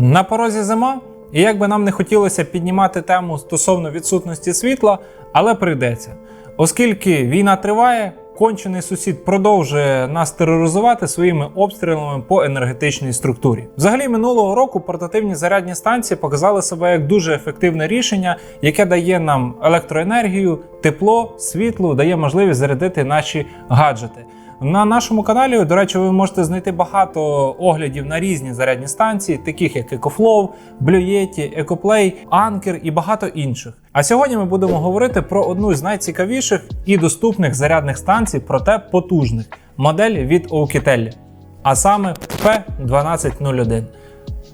На порозі зима, і як би нам не хотілося піднімати тему стосовно відсутності світла, але прийдеться. Оскільки війна триває, кончений сусід продовжує нас тероризувати своїми обстрілами по енергетичній структурі. Взагалі, минулого року портативні зарядні станції показали себе як дуже ефективне рішення, яке дає нам електроенергію, тепло, світло, дає можливість зарядити наші гаджети. На нашому каналі, до речі, ви можете знайти багато оглядів на різні зарядні станції, таких як EcoFlow, Blue Yeti, EcoPlay, Anker і багато інших. А сьогодні ми будемо говорити про одну з найцікавіших і доступних зарядних станцій, проте потужних модель від Oukitel, а саме P1201.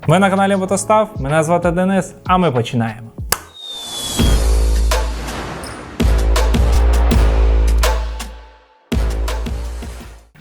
Ми на каналі Мотостав, мене звати Денис, а ми починаємо.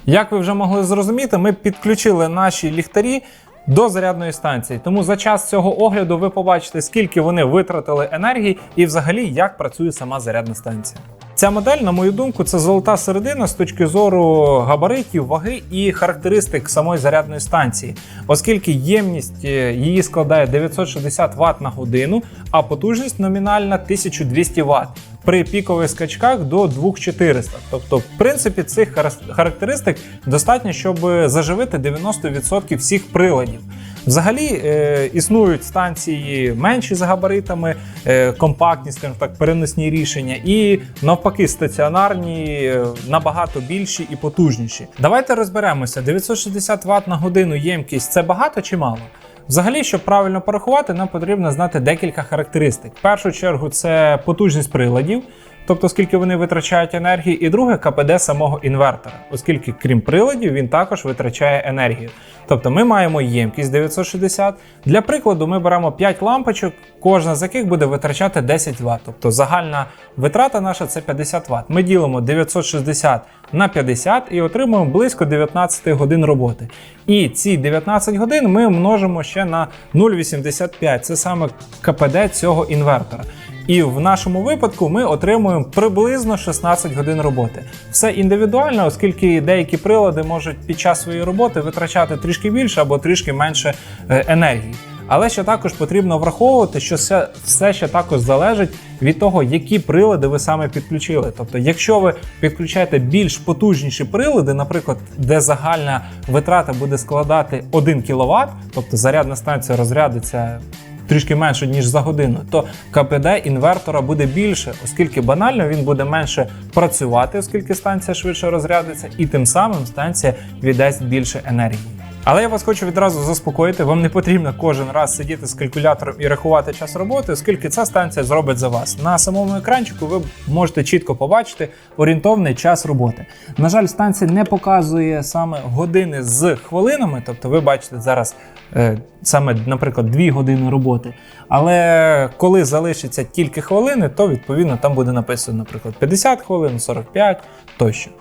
Як ви вже могли зрозуміти, ми підключили наші ліхтарі до зарядної станції. Тому за час цього огляду ви побачите, скільки вони витратили енергії і взагалі як працює сама зарядна станція. Ця модель, на мою думку, це золота середина з точки зору габаритів, ваги і характеристик самої зарядної станції, оскільки ємність е, її складає 960 Вт на годину, а потужність номінальна 1200 Вт при пікових скачках до 2400. Тобто, в принципі, цих характеристик достатньо, щоб заживити 90% всіх приладів. Взагалі е, існують станції менші за габаритами, е, компактні, скажімо так, переносні рішення, і навпаки, стаціонарні, е, набагато більші і потужніші. Давайте розберемося: 960 Вт на годину ємкість це багато чи мало? Взагалі, щоб правильно порахувати, нам потрібно знати декілька характеристик. В першу чергу, це потужність приладів, тобто скільки вони витрачають енергії, і друге КПД самого інвертора, оскільки крім приладів він також витрачає енергію. Тобто ми маємо ємкість 960. Для прикладу, ми беремо 5 лампочок, кожна з яких буде витрачати 10 Вт. Тобто загальна витрата наша це 50 Вт. Ми ділимо 960 на 50 і отримуємо близько 19 годин роботи. І ці 19 годин ми множимо ще на 0,85. Це саме КПД цього інвертора. І в нашому випадку ми отримуємо приблизно 16 годин роботи. Все індивідуально, оскільки деякі прилади можуть під час своєї роботи витрачати трішки більше або трішки менше е, енергії. Але ще також потрібно враховувати, що все, все ще також залежить від того, які прилади ви саме підключили. Тобто, якщо ви підключаєте більш потужніші прилади, наприклад, де загальна витрата буде складати 1 кВт, тобто зарядна станція розрядиться трішки менше ніж за годину, то КПД інвертора буде більше, оскільки банально він буде менше працювати, оскільки станція швидше розрядиться, і тим самим станція віддасть більше енергії. Але я вас хочу відразу заспокоїти, вам не потрібно кожен раз сидіти з калькулятором і рахувати час роботи, оскільки ця станція зробить за вас. На самому екранчику ви можете чітко побачити орієнтовний час роботи. На жаль, станція не показує саме години з хвилинами, тобто ви бачите зараз е, саме, наприклад, 2 години роботи. Але коли залишиться тільки хвилини, то відповідно там буде написано, наприклад, 50 хвилин, 45 тощо.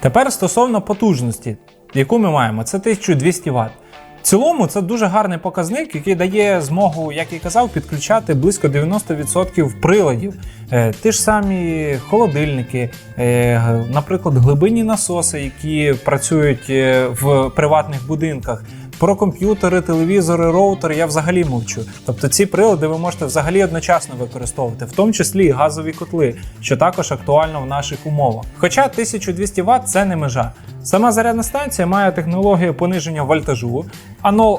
Тепер стосовно потужності, яку ми маємо, це 1200 Вт. В цілому це дуже гарний показник, який дає змогу, як і казав, підключати близько 90% приладів. Е, Ті ж самі холодильники, е, наприклад, глибинні насоси, які працюють е, в приватних будинках. Про комп'ютери, телевізори, роутери я взагалі мовчу. Тобто ці прилади ви можете взагалі одночасно використовувати, в тому числі і газові котли, що також актуально в наших умовах. Хоча 1200 Вт це не межа. Сама зарядна станція має технологію пониження вольтажу,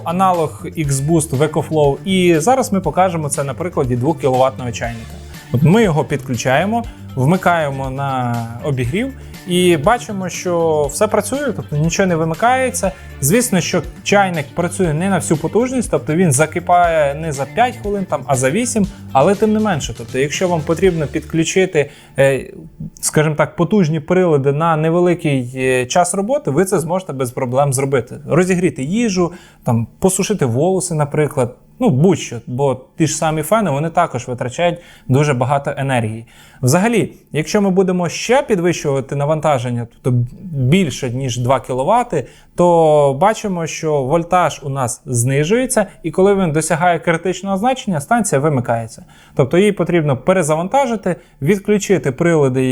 аналог X-Boost і зараз ми покажемо це на прикладі 2 кВт чайника. От ми його підключаємо, вмикаємо на обігрів і бачимо, що все працює, тобто нічого не вимикається. Звісно, що чайник працює не на всю потужність, тобто він закипає не за 5 хвилин, там, а за 8, але тим не менше. Тобто, якщо вам потрібно підключити, е, скажімо так, потужні прилади на невеликий е, час роботи, ви це зможете без проблем зробити. Розігріти їжу, там, посушити волоси, наприклад. Ну, будь-що, бо ті ж самі фени вони також витрачають дуже багато енергії. Взагалі, якщо ми будемо ще підвищувати навантаження, тобто більше ніж 2 кВт, то бачимо, що вольтаж у нас знижується, і коли він досягає критичного значення, станція вимикається. Тобто їй потрібно перезавантажити, відключити прилади,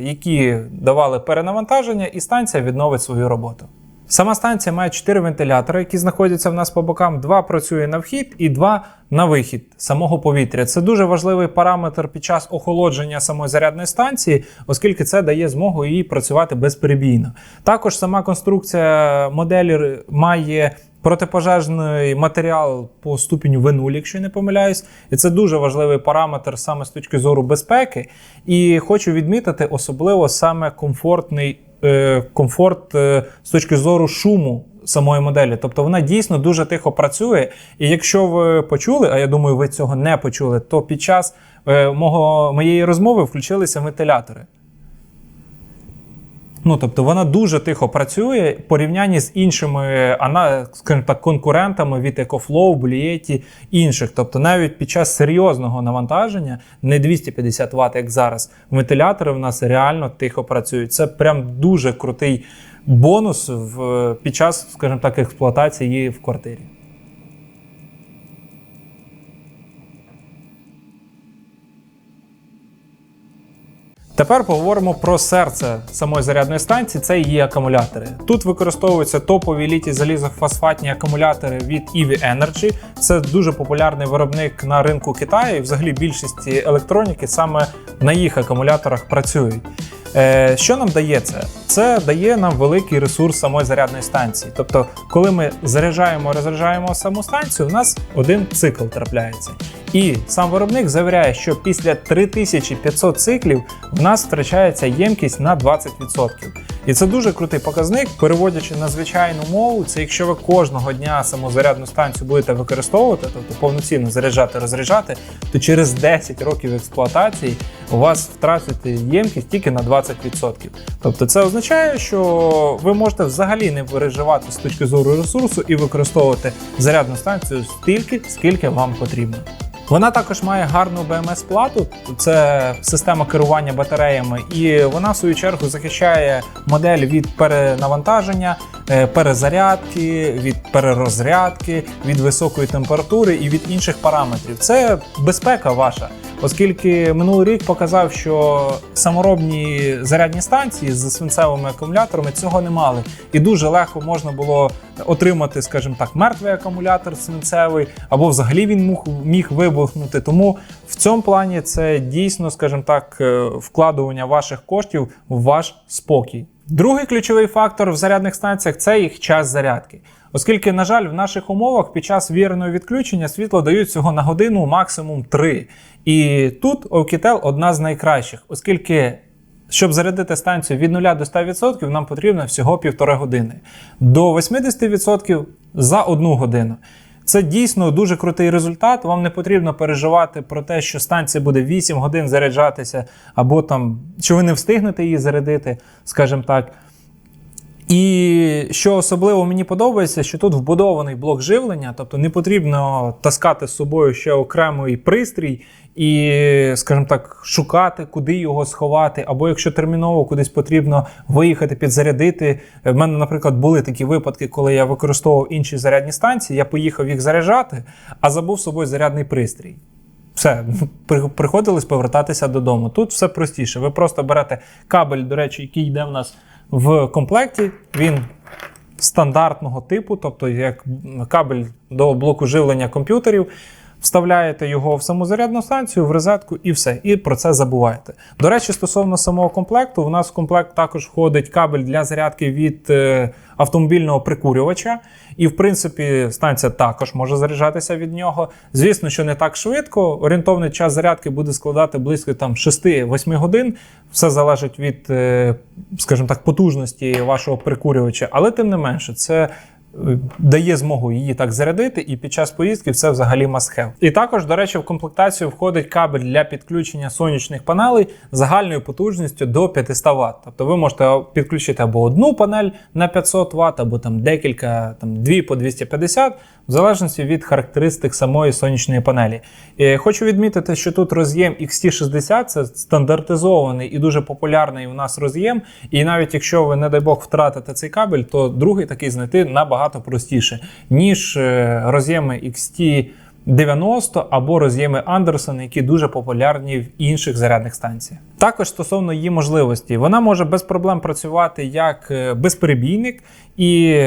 які давали перенавантаження, і станція відновить свою роботу. Сама станція має 4 вентилятори, які знаходяться в нас по бокам. Два працює на вхід і два на вихід самого повітря. Це дуже важливий параметр під час охолодження самої зарядної станції, оскільки це дає змогу їй працювати безперебійно. Також сама конструкція моделі має протипожежний матеріал по ступеню В0, якщо я не помиляюсь, і це дуже важливий параметр саме з точки зору безпеки. І хочу відмітити особливо саме комфортний е, комфорт е, з точки зору шуму. Самої моделі, тобто вона дійсно дуже тихо працює. І якщо ви почули, а я думаю, ви цього не почули, то під час е, мого, моєї розмови включилися вентилятори. Ну, тобто вона дуже тихо працює в порівнянні з іншими ана, скажімо так, конкурентами від EcoFlow, Blietti, інших. Тобто навіть під час серйозного навантаження, не 250 Вт, як зараз, вентилятори в нас реально тихо працюють. Це прям дуже крутий бонус в, під час, скажімо так, експлуатації в квартирі. Тепер поговоримо про серце самої зарядної станції. Це її акумулятори. Тут використовуються топові літі залізофосфатні акумулятори від EV Energy. Це дуже популярний виробник на ринку Китаю. І взагалі більшість електроніки саме на їх акумуляторах працюють. Е, Що нам дає це? Це дає нам великий ресурс самої зарядної станції. Тобто, коли ми заряджаємо, розряджаємо саму станцію, у нас один цикл трапляється. І сам виробник завіряє, що після 3500 циклів в нас втрачається ємкість на 20%. І це дуже крутий показник, переводячи на звичайну мову, це якщо ви кожного дня саму зарядну станцію будете використовувати, тобто повноцінно заряджати, розряджати, то через 10 років експлуатації у вас втратити ємкість тільки на 20%. Тобто це означає, що ви можете взагалі не переживати з точки зору ресурсу і використовувати зарядну станцію стільки, скільки вам потрібно. Вона також має гарну BMS плату, це система керування батареями, і вона в свою чергу захищає модель від перенавантаження, е, перезарядки, від перерозрядки, від високої температури і від інших параметрів. Це безпека ваша. Оскільки минулий рік показав, що саморобні зарядні станції з свинцевими акумуляторами цього не мали, і дуже легко можна було отримати, скажімо так, мертвий акумулятор свинцевий, або взагалі він міг, вибухнути. Тому в цьому плані це дійсно, скажімо так, е, вкладування ваших коштів в ваш спокій. Другий ключовий фактор в зарядних станціях це їх час зарядки. Оскільки, на жаль, в наших умовах під час віреного відключення світло дають всього на годину, максимум 3. І тут Oukitel одна з найкращих, оскільки. Щоб зарядити станцію від 0 до 100%, нам потрібно всього півтори години. До 80% за одну годину. Це дійсно дуже крутий результат. Вам не потрібно переживати про те, що станція буде 8 годин заряджатися, або там, що ви не встигнете її зарядити, скажімо так. І що особливо мені подобається, що тут вбудований блок живлення, тобто не потрібно таскати з собою ще окремий пристрій і, скажімо так, шукати, куди його сховати. Або якщо терміново кудись потрібно виїхати, підзарядити. В мене, наприклад, були такі випадки, коли я використовував інші зарядні станції, я поїхав їх заряджати, а забув з собою зарядний пристрій. Все, приходилось повертатися додому. Тут все простіше. Ви просто берете кабель, до речі, який йде в нас в комплекті. Він стандартного типу, тобто як кабель до блоку живлення комп'ютерів. Вставляєте його в саму зарядну станцію, в розетку і все. І про це забуваєте. До речі, стосовно самого комплекту, у нас в комплект також входить кабель для зарядки від е, автомобільного прикурювача. І, в принципі, станція також може заряджатися від нього. Звісно, що не так швидко. Орієнтовний час зарядки буде складати близько 6-8 годин. Все залежить від, е, скажімо так, потужності вашого прикурювача, але тим не менше, це дає змогу її так зарядити, і під час поїздки це взагалі must have. І також, до речі, в комплектацію входить кабель для підключення сонячних панелей загальною потужністю до 500 Вт. Тобто ви можете підключити або одну панель на 500 Вт, або там декілька, там дві по 250 в залежності від характеристик самої сонячної панелі. І Хочу відмітити, що тут роз'єм XT60 це стандартизований і дуже популярний у нас роз'єм. І навіть якщо ви, не дай Бог, втратите цей кабель, то другий такий знайти набагато простіше, ніж е, роз'єми XT 90 або роз'єми Андерсон, які дуже популярні в інших зарядних станціях. Також стосовно її можливості, вона може без проблем працювати як е, безперебійник, і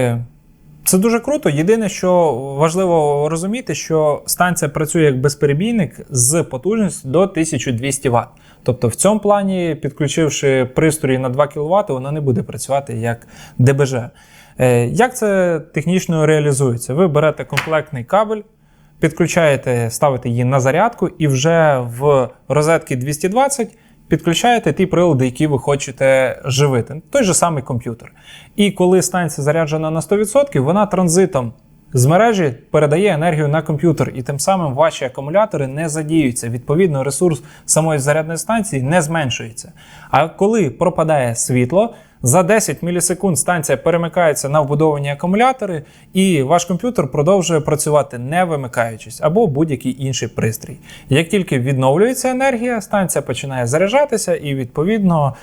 це дуже круто. Єдине, що важливо розуміти, що станція працює як безперебійник з потужністю до 1200 Вт. Тобто в цьому плані, підключивши пристрої на 2 кВт, вона не буде працювати як ДБЖ. Е, Як це технічно реалізується? Ви берете комплектний кабель, підключаєте, ставите її на зарядку, і вже в розетки 220 підключаєте ті прилади, які ви хочете живити. Той же самий комп'ютер. І коли станція заряджена на 100%, вона транзитом з мережі передає енергію на комп'ютер, і тим самим ваші акумулятори не задіються. Відповідно, ресурс самої зарядної станції не зменшується. А коли пропадає світло, за 10 мілісекунд станція перемикається на вбудовані акумулятори, і ваш комп'ютер продовжує працювати не вимикаючись або будь-який інший пристрій. Як тільки відновлюється енергія, станція починає заряджатися, і відповідно.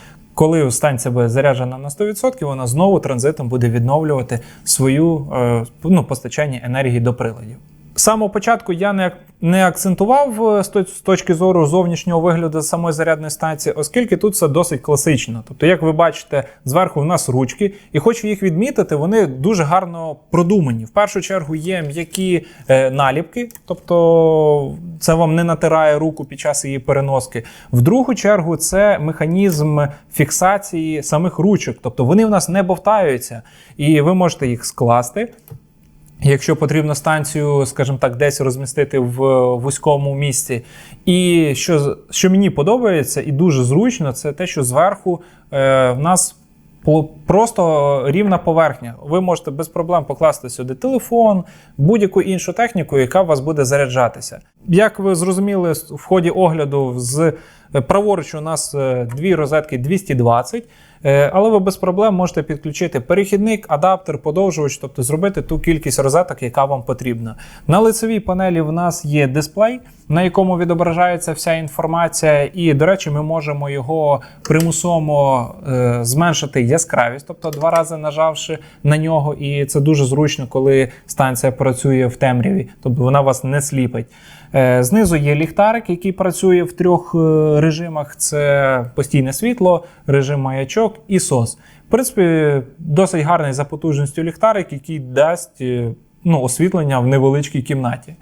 Коли станція буде заряджена на 100%, вона знову транзитом буде відновлювати свою е, ну, постачання енергії до приладів. З самого початку я не, не акцентував е, з точки зору зовнішнього вигляду самої зарядної станції, оскільки тут все досить класично. Тобто, як ви бачите, зверху в нас ручки, і хочу їх відмітити, вони дуже гарно продумані. В першу чергу є м'які е, наліпки, тобто це вам не натирає руку під час її переноски. В другу чергу це механізм фіксації самих ручок, тобто вони в нас не бовтаються, і ви можете їх скласти. Якщо потрібно станцію, скажімо так, десь розмістити в вузькому місці. І що, що мені подобається і дуже зручно, це те, що зверху е, в нас просто рівна поверхня. Ви можете без проблем покласти сюди телефон, будь-яку іншу техніку, яка у вас буде заряджатися. Як ви зрозуміли в ході огляду, з е, праворуч у нас е, дві розетки 220. Е, Але ви без проблем можете підключити перехідник, адаптер, подовжувач, тобто зробити ту кількість розеток, яка вам потрібна. На лицевій панелі в нас є дисплей, на якому відображається вся інформація, і, до речі, ми можемо його примусово зменшити яскравість, тобто два рази нажавши на нього, і це дуже зручно, коли станція працює в темряві, тобто вона вас не сліпить. Е, Знизу є ліхтарик, який працює в трьох е, режимах: це постійне світло, режим маячок і SOS. В принципі, досить гарний за потужністю ліхтарик, який дасть е, ну, освітлення в невеличкій кімнаті.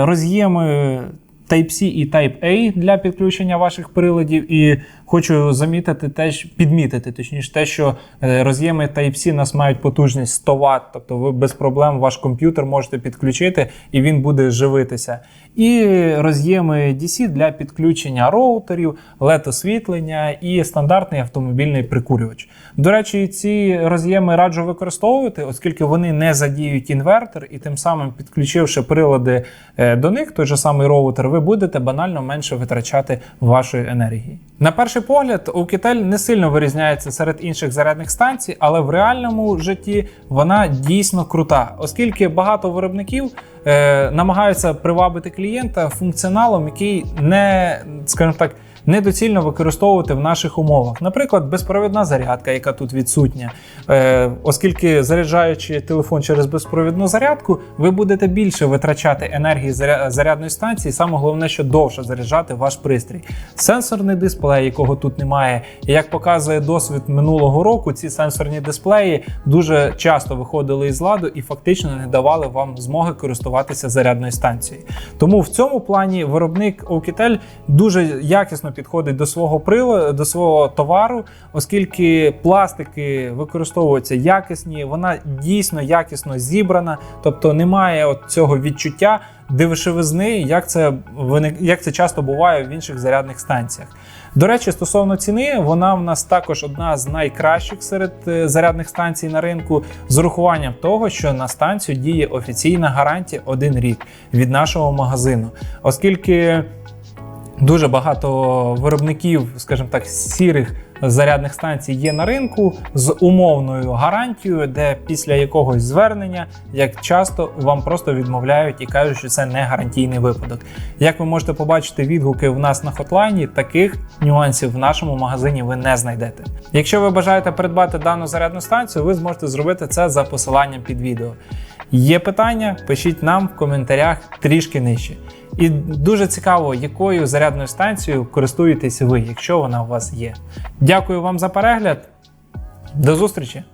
Роз'єми Type-C і Type-A для підключення ваших приладів. І хочу замітити теж підмітити, точніше, те, що е, роз'єми Type-C нас мають потужність 100 Вт, тобто ви без проблем ваш комп'ютер можете підключити і він буде живитися. І роз'єми DC для підключення роутерів, LED освітлення і стандартний автомобільний прикурювач. До речі, ці роз'єми раджу використовувати, оскільки вони не задіють інвертор, і тим самим підключивши прилади е, до них, той же самий роутер, ви будете банально менше витрачати вашої енергії. На перший погляд, Oukitel не сильно вирізняється серед інших зарядних станцій, але в реальному житті вона дійсно крута, оскільки багато виробників е, намагаються привабити клієнта функціоналом, який не, скажімо так, недоцільно використовувати в наших умовах. Наприклад, безпровідна зарядка, яка тут відсутня. Е, оскільки заряджаючи телефон через безпровідну зарядку, ви будете більше витрачати енергії зарядної станції. Саме головне, що довше заряджати ваш пристрій. Сенсорний дисплей, якого тут немає. І як показує досвід минулого року, ці сенсорні дисплеї дуже часто виходили із ладу і фактично не давали вам змоги користуватися зарядною станцією. Тому в цьому плані виробник Oukitel дуже якісно підходить до свого прила, до свого товару, оскільки пластики використовуються якісні, вона дійсно якісно зібрана, тобто немає от цього відчуття дешевизни, як це як це часто буває в інших зарядних станціях. До речі, стосовно ціни, вона в нас також одна з найкращих серед е, зарядних станцій на ринку, з урахуванням того, що на станцію діє офіційна гарантія один рік від нашого магазину, оскільки. Дуже багато виробників, скажімо так, сірих зарядних станцій є на ринку з умовною гарантією, де після якогось звернення, як часто вам просто відмовляють і кажуть, що це не гарантійний випадок. Як ви можете побачити відгуки в нас на хотлайні, таких нюансів в нашому магазині ви не знайдете. Якщо ви бажаєте придбати дану зарядну станцію, ви зможете зробити це за посиланням під відео. Є питання? Пишіть нам в коментарях трішки нижче. І дуже цікаво, якою зарядною станцією користуєтесь ви, якщо вона у вас є. Дякую вам за перегляд. До зустрічі!